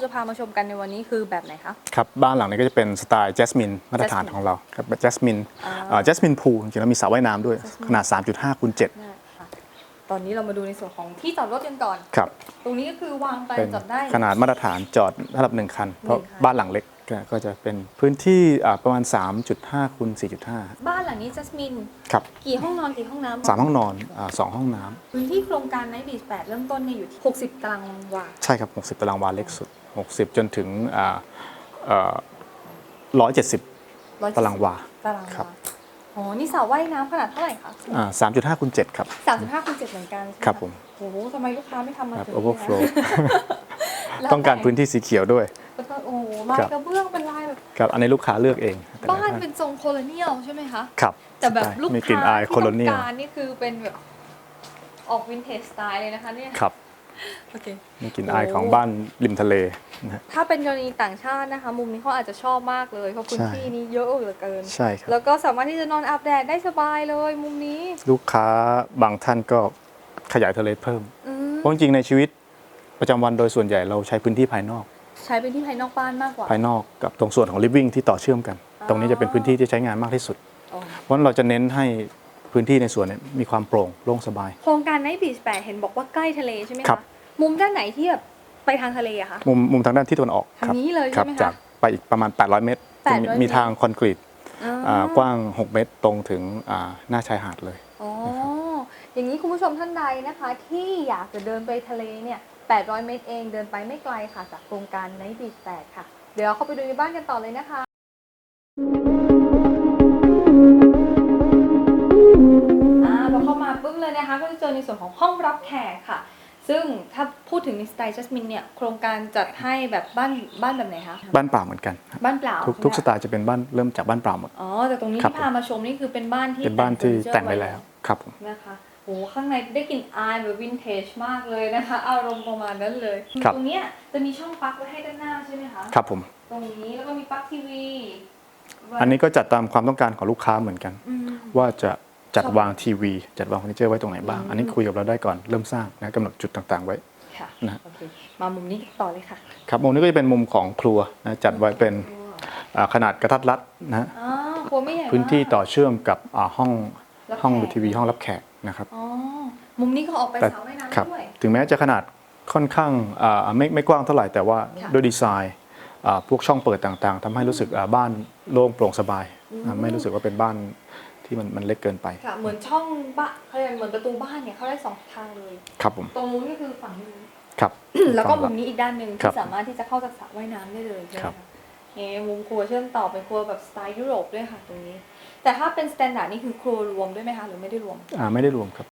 2ที่เราจะพามาชมกันในวันนี้คือแบบไหนคะครับบ้านหลังนี้ก็จะเป็นสไตล์แจสมินมาตรฐาน Jasmine ของเราครับแจสมินอ่าแจสมินพูจริงๆแล้วมีสระว่ายน้ำด้วย ขนาด 3.5คูณ7ได้ค่ะตอนนี้เรามาดูในส่วนของที่จอดรถกันก่อน ครับ ตรงนี้ก็คือวางไปเป็นจอดได้ ขนาดมาตรฐานจอดระดับหนึ่งคัน เพราะหนึ่งคันบ้านหลังเล็ก ก็จะเป็นพื้นที่อ่าประมาณ 3.5คูณ4.5 บ้านหลังนี้จัสมิน ครับ กี่ห้องนอนกี่ห้องน้ำสามห้องนอนอ่าสองห้องน้ำพื้นที่โครงการไนท์บีช8เริ่มต้นเนี่ยอยู่ที่ 60 ตารางวา ใช่ครับ 60 ตารางวาเล็กสุด 60 จนถึงอ่าเอ่อ170 170ตารางวา ตารางครัวาบอ๋อนี่สระว่ายน้ำขนาดเท่าไหร่คะอ่า3.5คูณ7ครับ 35คูณ7เหมือนกันใช่ไหครับผม โอ้โหทำไมลูกค้าไม่ทำมาครับ ถึง overflow แล้วต้องการพื้นที่สีเขียวด้วย แล้วก็โอ้โหลายครับ กระเบื้องเป็นลายแบบครับอันนี้ลูกค้าเลือกเองแต่ละบ้านท่เป็นทรงโคโลเนียลใช่ไหมคะ ครับแต่แบบสไตล์ลูกมีกลิ่นค้าอายที่โคโลเนียต้ลองการนี่คือเป็นแบบออกวินเทจสไตล์เลยนะคะเนี่ยครับโอเค มีกลิ่นอายของบ้านริมทะเลนะฮะ ถ้าเป็นกรณีต่างชาตินะคะ มุมนี้เขาอาจจะชอบมากเลยเพราะพื้นใช่ ที่นี้เยอะเหลือเกิน ใช่ครับ แล้วก็สามารถที่จะนอนอาบแดดได้สบายเลยมุมนี้ลูกค้าบางท่านก็ขยายทะเลเพิ่ม อืมเพราะจริงๆในชีวิตประจำวันโดยส่วนใหญ่เราใช้พื้นที่ภายนอก ใช้เป็นที่ภายนอกบ้านมากกว่า ภายนอกกับตรงส่วนของ living ที่ต่อเชื่อมกันอ๋อตรงนี้จะเป็นพื้นที่ที่ใช้งานมากที่สุดอ๋อเพราะฉะนั้นเราจะเน้นให้พื้นที่ในส่วนเนี้มีความโปร่งโล่งสบาย โครงการไนท์บีชแปดเห็นบอกว่าใกล้ทะเลใช่ไหมครัคะบมุมด้านไหนที่แบบไปทางทะเลอะคะมุมมุมทางด้านที่ตะวันออกคทารังนี้เลยครัใช่ไหมจาคะกไปอีกประมาณ 800 เมตรจะมี800มีทางคอนกรีตอ๋อออ่ากว้าง 6 เมตรตรงถึงอ่าหน้าชายหาดเลย อ๋อ อย่างนี้คุณผู้ชมท่านใดนะคะ ที่อยากจะเดินไปทะเลเนี่ย 800 เมตรเองเดินไปไม่ไกลค่ะจากโครงการไนท์บีช8ค่ะ เดี๋ยวเราเข้าไปดูในบ้านกันต่อเลยนะคะอ่าพอเข้ามาปุ๊บเลยนะคะ ก็จะเจอในส่วนของห้องรับแขกค่ะ ซึ่งถ้าพูดถึงในสไตล์จัสมินเนี่ย โครงการจัดให้แบบบ้านบ้านแบบไหนคะ บ้านเปล่าเหมือนกัน บ้านเปล่าทุกใช่ไหมทุกสไตล์จะเป็นบ้านเริ่มจากบ้านเปล่าหมด อ๋อ แต่ตรงนี้ครับที่พามาชมนี่คือเป็นบ้านที่เป็นบ้านที่แต่งไปเฟอร์นิเจอร์แล้ว ครับผมนะคะโอ้ ข้างในได้กลิ่นอายแบบวินเทจมากเลยนะคะ อารมณ์ประมาณนั้นเลย ครับ ตรงเนี้ยจะมีช่องปลั๊กไว้ให้ด้านหน้าใช่ไหมคะครับผม ตรงนี้แล้วก็มีปลั๊กทีวีไว้อันนี้ก็จัดตามความต้องการของลูกค้าเหมือนกัน อืม ว่าจะจัดชอบวางทีวี จัดวางเฟอร์นิเจอร์ไว้ตรงไหนบ้าง อืม อันนี้คุยกับเราได้ก่อนเริ่มสร้างนะกำหนดจุดต่างๆไว้ ค่ะนะ โอเคมามุมนี้ต่อเลยค่ะครับมุมนี้ก็จะเป็นมุมของครัวนะจัดไว้เป็นอ่าขนาดกระทัดรัดนะอ๋อครัวไม่ใหญ่มาก พื้นที่ต่อเชื่อมกับอ่าห้องรับห้องแขกดูทีวีห้องรับแขก นะครับอ๋อมุมนี้ก็ออกไปแต่สระว่ายครับน้ำด้วยถึงแม้จะขนาดค่อนข้างอ่าไม่ไม่กว้างเท่าไหร่แต่ว่าค่ะด้วยดีไซน์อ่าพวกช่องเปิดต่างๆทำให้รู้สึกอ่าบ้านโล่งโปร่งสบายอ่าไม่รู้สึกว่าเป็นบ้านที่มันมันเล็กเกินไปค่ะเหมือนช่องบ้านเขาเรียกเหมือนประตูบ้านเนี่ยเข้าได้สองทางเลยครับผมตรงนู้นก็คือฝั่งนู้นครับแล้วก็ฟังมุมนี้อีกด้านหนึ่งครัที่บสามารถที่จะเข้าจากสระว่ายน้ำได้เลยใช่ไหมครัคะบเฮ้มุมครัวเชื่อมต่อเป็นครัวแบบสไตล์ยุโรปด้วยค่ะตรงนี้ แต่ถ้าเป็นสแตนดาร์ดนี่คือครัวรวมด้วยไหมคะหรือไม่ได้รวม อ่าไม่ได้รวมครับ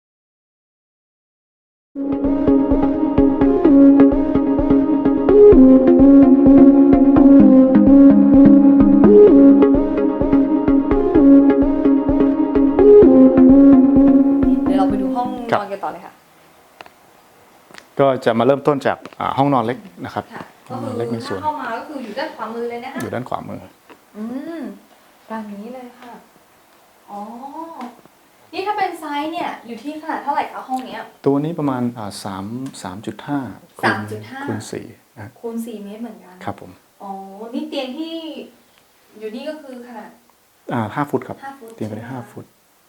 เดี๋ยวเราไปดูห้องครันบอนกันต่อเลยค่ะก็จะมาเริ่มต้นจากอ่าห้องนอนเล็กนะครับค่ะห้ก็องนคืออนเล็กในส่ถ้าวนเข้ามาก็คืออยู่ด้านขวามือเลยนะคะอยู่ด้านขวามือ อืมด้านนี้เลยค่ะ อ๋อ นี่ถ้าเป็นไซส์เนี่ยอยู่ที่ขนาดเท่าไหร่คะห้องเนี้ย ตัวนี้ประมาณอ่าสามสามจุดห้าคูณ3.5 คูณสี่นะคูณสี่เมตรเหมือนกัน ครับผมอ๋อ นี่เตียงที่อยู่นี่ก็คือขนาดอ่าห้าฟุตครับห้าฟุตเตียงไปได้ใช่ไหมห้าคะฟุต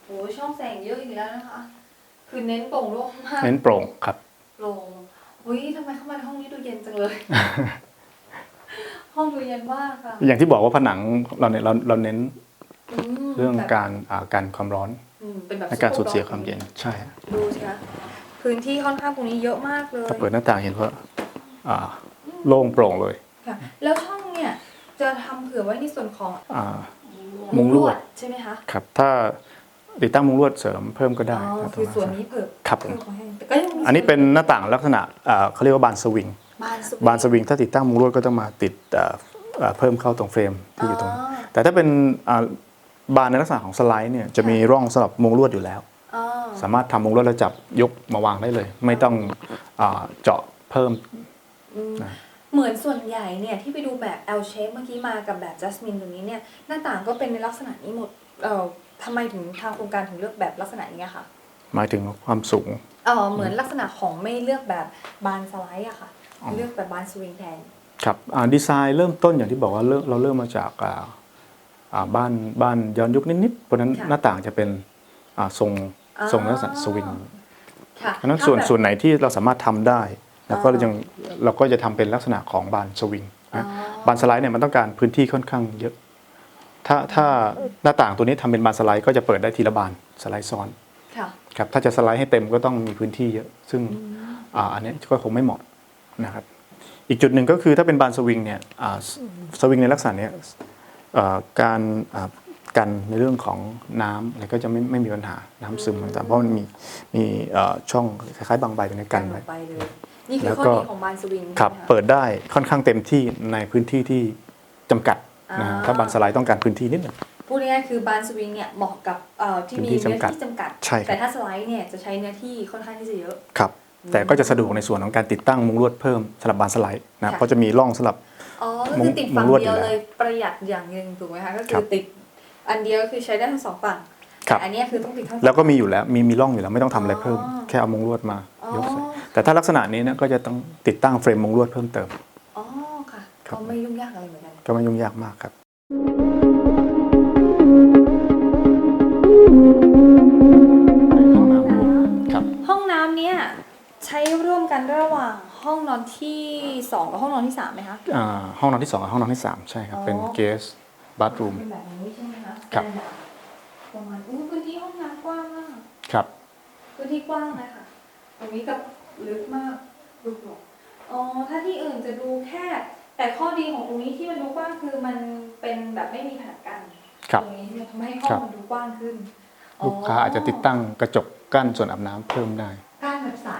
โหช่องแสงเยอะอีกแล้วนะคะ คือเน้นโปร่งโล่งมากเน้นโปร่งครับ โปร่งอุ้ยทำไมเข้ามาในห้องนี้ดูเย็นจังเลย ห้องดูเย็นมากค่ะอย่างที่บอกว่าผนังเราเนี่ยเราเราเน้นมเรื่องแบบการอ่าการความร้อนอืมเป็นแบบและการสูญเสียความเย็นใช่ดูสิคะพื้นที่ค่อนข้างตรงนี้เยอะมากเลยถ้าเปิดหน้าต่างเห็นว่าอ่าโล่งโปร่งเลยค่ะแล้วช่องเนี่ยจะทำเผื่อไว้ในส่วนของอ่ามุ้งลวดใช่ไหมคะครับ ถ้าติดตั้งมุ้งลวดเสริมเพิ่มก็ได้อ๋อครับคือส่วนนี้เผื่อครับผมเผื่อไว้ให้แต่ก็ยังมีอันนี้เป็นหน้าต่างลักษณะอ่าเขาเรียกว่าบานสวิงบานสวิงบานสวิงถ้าติดตั้งมุ้งลวดก็ต้องมาติดอ่าอ่าเพิ่มเข้าตรงเฟรมที่อยู่ตรง แต่ถ้าเป็นอ่า บานในลักษณะของสไลด์เนี่ยจะมีร่องสำหรับมุ้งลวดอยู่แล้วอ๋อสามารถทำมุ้งลวดแล้วจับยกมาวางได้เลย ไม่ต้องอาเจาะเพิ่ม อืมนะเหมือนส่วนใหญ่เนี่ยที่ไปดูแบบ L shape เมื่อกี้มากับแบบ Jasmine ตรงนี้เนี่ยหน้าต่างก็เป็นในลักษณะนี้หมดเอ่อทำไมถึงทางโครงการถึงเลือกแบบลักษณะนี้อะคะหมายถึงความสูง เออเหมือนลักษณะของไม่เลือกแบบบานสไลด์อะค่ะ อ๋อ เลือกแบบบานสวิงแทน ครับอ่าดีไซน์เริ่มต้นอย่างที่บอกว่าเริ่มเราเริ่มมาจากอ่าอ่า บ้านบ้านย้อนยุคนิดๆเพราะฉะนั้นค่ะหน้าต่างจะเป็นอ่าทรงอ๋อทรงลักษณะสวิงค่ะเพราะฉะนั้นส่วนถ้าแบบส่วนไหนที่เราสามารถทำได้ แล้วก็อ๋อยังเราก็จะทำเป็นลักษณะของบานสวิงอ๋อนะบานสไลด์เนี่ยมันต้องการพื้นที่ค่อนข้างเยอะ ถ้าถ้าหน้าต่างตัวนี้ทำเป็นบานสไลด์ก็จะเปิดได้ทีละบานสไลด์ซ้อนค่ะครับถ้าจะสไลด์ให้เต็มก็ต้องมีพื้นที่เยอะ ซึ่งอ่าอันเนี้ยก็คงไม่เหมาะนะครับ อีกจุดหนึ่งก็คือถ้าเป็นบานสวิงเนี่ยอ่าสสวิงในลักษณะเนี้ยเอ่อ การอ่ากันในเรื่องของน้ำอะไรก็จะไม่ไม่มีปัญหาน้ำซึมต่างๆเพราะมันมีมีเอ่อช่องคล้ายๆบางใบตรงนี้กันไว้ ไปเลย นี่คืแล้อวข้อก็ ดีของบานสวิงครับใช่ไหมะเปิดได้ค่อนข้างเต็มที่ในพื้นที่ที่จำกัดนะฮะอ่าถ้าบานสไลด์ต้องการพื้นที่นิดหนึ่งพูดง่ายๆคือบานสวิงเนี่ยเหมาะกับเอ่อที่มีพื้นที่เนื้อจำกัด ที่จำกัด ใช่ครับ แต่ถ้าสไลด์เนี่ยจะใช้เนื้อที่ค่อนข้างที่จะเยอะ ครับ แต่ก็จะสะดวกในส่วนของการติดตั้งมุ้งลวดเพิ่มสำหรับบานสไลด์นะค่ะเพราะจะมีร่องสำหรับ อ๋อก็มุ้คืงอติดมุ้ฝั่งงลวดเดียวอยู่แล้วเลยประหยัดอย่างหนึ่งถูกไหมคะก็คืครัอบ ติดอันเดียวคือใช้ได้ทั้งสองฝั่งครับ แต่อันเนี้ยคือต้องติดทั้งสอง แล้วก็มีอยู่แล้วมีมีร่องอยู่แล้วไม่ต้องทำอะไรเพิ่ม อ๋อ แค่เอามุ้งลวดมาอ๋อยกใส่แต่ถ้าลักษณะนี้เนี่ยก็จะต้องติดตั้งเฟรมมุ้งลวดเพิ่มเติม อ๋อค่ะครับ ก็ไม่ยุ่งยากอะไรเหมือนกัน ก็ไม่ยุ่งยากมากครับ ห้องน้ำครับห้องน้ำเนี่ย ใช้ร่วมกันระหว่างห้องนอนที่สองกับห้องนอนที่สามไหมคะ อ่าห้องนอนที่สองกับห้องนอนที่สามใช่ครับอ๋อเป็นเกสบัตรูม เป็นแบบนี้ใช่ไหมคะครับ เป็นแบบประมาณอู้พื้นที่ห้องน้ำกว้างมากครับ พื้นที่กว้างเลยค่ะตรงนี้กับลึกมากลึกหรออ๋อถ้าที่อื่นจะดูแคบแต่ข้อดีของตรงนี้ที่มันดูกว้างคือมันเป็นแบบไม่มีผนังกั้นครับตรงนี้เนี่ยทำให้ห้อครังบมันดูกว้างขึ้นลูกค้าอาจจะติดตั้งกระจกกั้นส่วนอาบน้ำเพิ่มได้กั้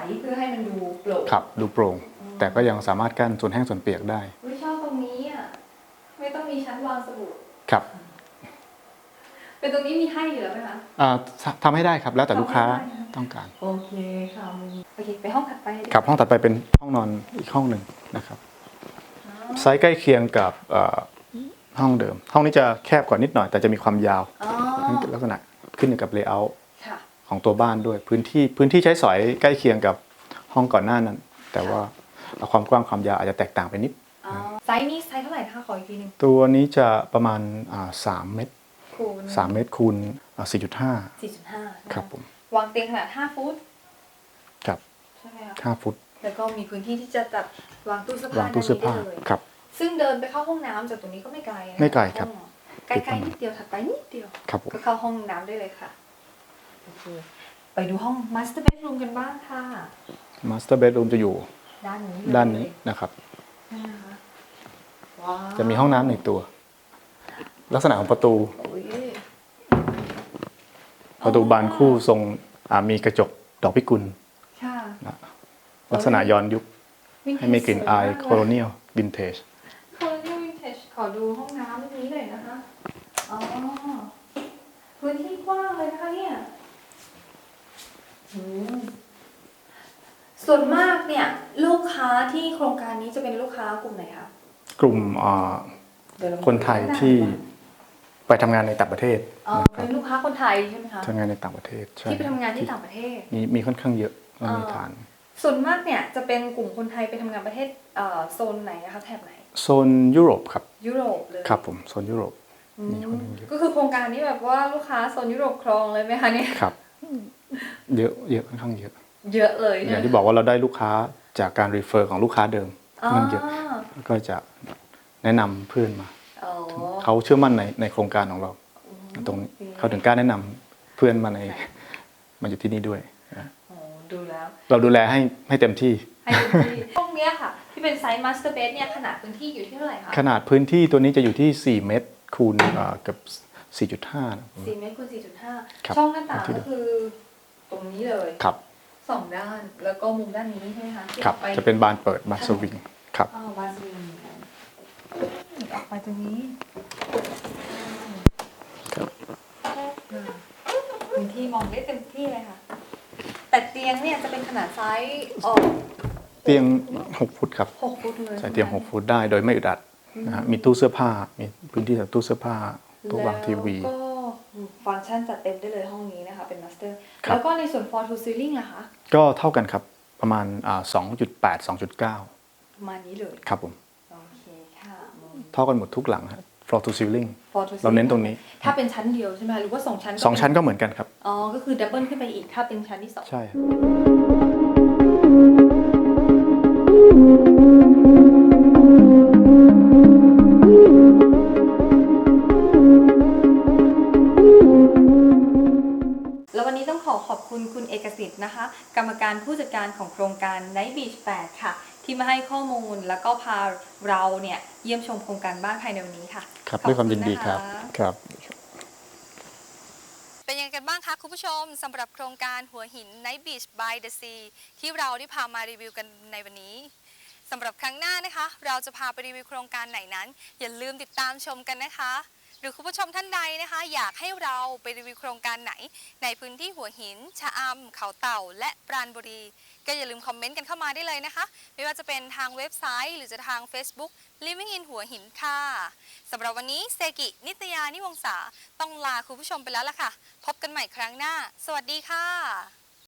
นแบบใสเพื่อให้มันดูโปร่งครับดูโปร่ง แต่ก็ยังสามารถกั้นส่วนแห้งส่วนเปียกได้วิชอบตรงนี้อะไม่ต้องมีชั้นวางสบู่ครับ เป็นตรงนี้มีให้อยู่แล้วไหมคะอ่าททำให้ได้ครับแล้วแต่ลูกค้าทำให้ได้ต้องการ โอเคค่ะโอเคไปห้องถัดไปเลยครับห้องถัดไปเป็นห้องนอนอีกห้องหนึ่งนะครับอ๋อไซส์ใกล้เคียงกับเอ่อห้องเดิม ห้องนี้จะแคบกว่านิดหน่อย แต่จะมีความยาวอ๋อลักษณะขึ้นอยู่กับเลเยอร์ค่ะ ของตัวบ้านด้วย พื้นที่พื้นที่ใช้สอยใกล้เคียงกับห้องก่อนหน้านั้น แต่ว่าความกว้างความยาวอาจจะแตกต่างไปนิดอ๋อไซส์นี้ไซส์เท่าไหร่นะคะขออีกทีหนึงตัวนี้จะประมาณอ่าสามเมตรคูณสามเมตรคูณสี่จุดห้าสี่จุดห้าครับผมวางเตียงขนาดห้าฟุตครับใช่ไหมคะห้าฟุตแล้วก็มีพื้นที่ที่จะจัดวางตู้เสื้อผ้าวางตู้เสื้อผ้าด้นนี้ได้เลยครับ ซึ่งเดินไปเข้าห้องน้ำจากตรงนี้ก็ไม่ไกลนะไม่ไกลครับห้องใกล้ๆนิดเดียวถัดไปนิดเดียวครับผมก็เข้าห้องน้ำได้เลยค่ะ โอเคไปดูห้อง master bedroom กันบ้างค่ะมาสเตอร์เบดรูมจะอยู่ด้านนี้เลยด้านนี้นะครับใช่ไหมคะว้าวจะมีห้องน้ำในตัว ลักษณะของประตู อุ๊ยประตูบานคู่ทรงอ่ามีกระจกดอกพิกุลค่ะนะลักษณะย้อนยุค ให้มีกลิ่นอายโคโลเนียลวินเทจ โคโลเนียลวินเทจขอดูห้องน้ำนี้เลยนะคะ อ๋อ พื้นที่กว้างเลยนะคะเนี่ยอืม ส่วนมากเนี่ยลูกค้าที่โครงการนี้จะเป็นลูกค้ากลุ่มไหนคะกลุ่มอ่าเดี๋ยวเราคนไทยที่ไปทำงานในต่างประเทศอ๋อนะครัเป็บนลูกค้าคนไทยใช่ไหมคะทำงานในต่างประเทศใช่ที่ไปทำงานที่ต่างประเทศมีมีค่อนข้างเยอะและมีอ่าฐาน ส่วนมากเนี่ยจะเป็นกลุ่มคนไทยไปทำงานประเทศเอ่อโซนไหนนะคะแถบไหนโซนยุโรปครับยุโรปเลยครับผมโซนยุโรปอืมีคนหนึ่งเยอะก็คือโครงการนี้แบบว่าลูกค้าโซนยุโรปครองเลยไหมคะเนี่ยครับ เยอะเยอะค่อนข้างเยอะ เยอะเลยอใช่ย่างไหมที่บอกว่าเราได้ลูกค้าจากการรีเฟอร์ของลูกค้าเดิมอ๋อค่อนข้างเยอะก็จะแนะนำเพื่อนมาอ๋อเขาเชื่อมั่นในในโครงการของเรา ตรงนี้เขาถึงกล้าแนะนำเพื่อนมาในมาอยู่ที่นี่ด้วยนะโอ้ดูแล้ว เราดูแลให้ให้เต็มที่ให้ดูที่ห้องเนี้ยค่ะ ที่เป็นไซส์มาสเตอร์เบดเนี่ยขนาดพื้นที่อยู่ที่เท่าไหร่คะขนาดพื้นที่ตัวนี้จะอยู่ที่ 4 เมตรคูณเอ่อเกับ4.5นะสี่เมตรคูณสี่จุดห้าครับช่องหน้าต่างที่ดูก็คือตรงนี้เลยครับ สองด้าน แล้วก็มุมด้านนี้ใช่ไหมคะที่ครับ ออกไปจะเป็นบานเปิดบานสวิงครับอ้าวบาสวิงออกไปตรงนี้ครับพื้นที่มองได้เต็มที่เลยค่ะ แต่เตียงเนี่ยจะเป็นขนาดไซส์ออกเตียง 6 ฟุตครับหกฟุตเลยใส่เตียง 6 ฟุตได้โดยไม่อึดอัดนะฮะมีตู้เสื้อผ้า มีพื้นที่สำหรับตู้เสื้อผ้าตู้วางทีวี แล้วก็ ฟังก์ชันจัดเต็มได้เลยห้องนี้นะคะเป็นมาสเตอร์ครับ แล้วก็ในส่วน for to ceiling อะคะก็เท่ากันครับประมาณอ่า2.8 2.9 ประมาณนี้เลยครับผมอโอเคค่ะอืมเท่ากันหมดทุกหลังฮะ floor to ceiling For to เราเน้นตรงนี้ถ้าเป็นชั้นเดียวใช่ไหมหรือว่าสองชั้นก็สองชั้นเป็ก็เหมือนกันครับ อ๋อก็คือดับเบิลขึ้นไปอีกถ้าเป็นชั้นที่สอง ใช่ครับแล้ ขอขอบคุณคุณเอกสิทธิ์นะคะ กรรมการผู้จัดการของโครงการ Night Beach 8ค่ะ ที่มาให้ข้อมูลแล้วก็พาเราเนี่ยเยี่ยมชมโครงการบ้านภายในวันนี้ค่ะครับขอบด้วยความยินดีณะะครับครับ เป็นยังไงกันบ้างคะคุณผู้ชมสำหรับโครงการหัวหิน Night Beach by the Sea ที่เราได้พามารีวิวกันในวันนี้สำหรับครั้งหน้านะคะ เราจะพาไปรีวิวโครงการไหนนั้น อย่าลืมติดตามชมกันนะคะ หรือคุณผู้ชมท่านใดนะคะ อยากให้เราไปรีวิวโครงการไหน ในพื้นที่หัวหิน ชะอำเขาเต่า และปราณบุรี ก็อย่าลืมคอมเมนต์กันเข้ามาได้เลยนะคะ ไม่ว่าจะเป็นทางเว็บไซต์ หรือจะทาง Facebook Living in หัวหินค่ะสำหรับวันนี้เซกิ นิตยานิวงศาต้องลาคุณผู้ชมไปแล้วล่ะค่ะ พบกันใหม่ครั้งหน้า สวัสดีค่ะ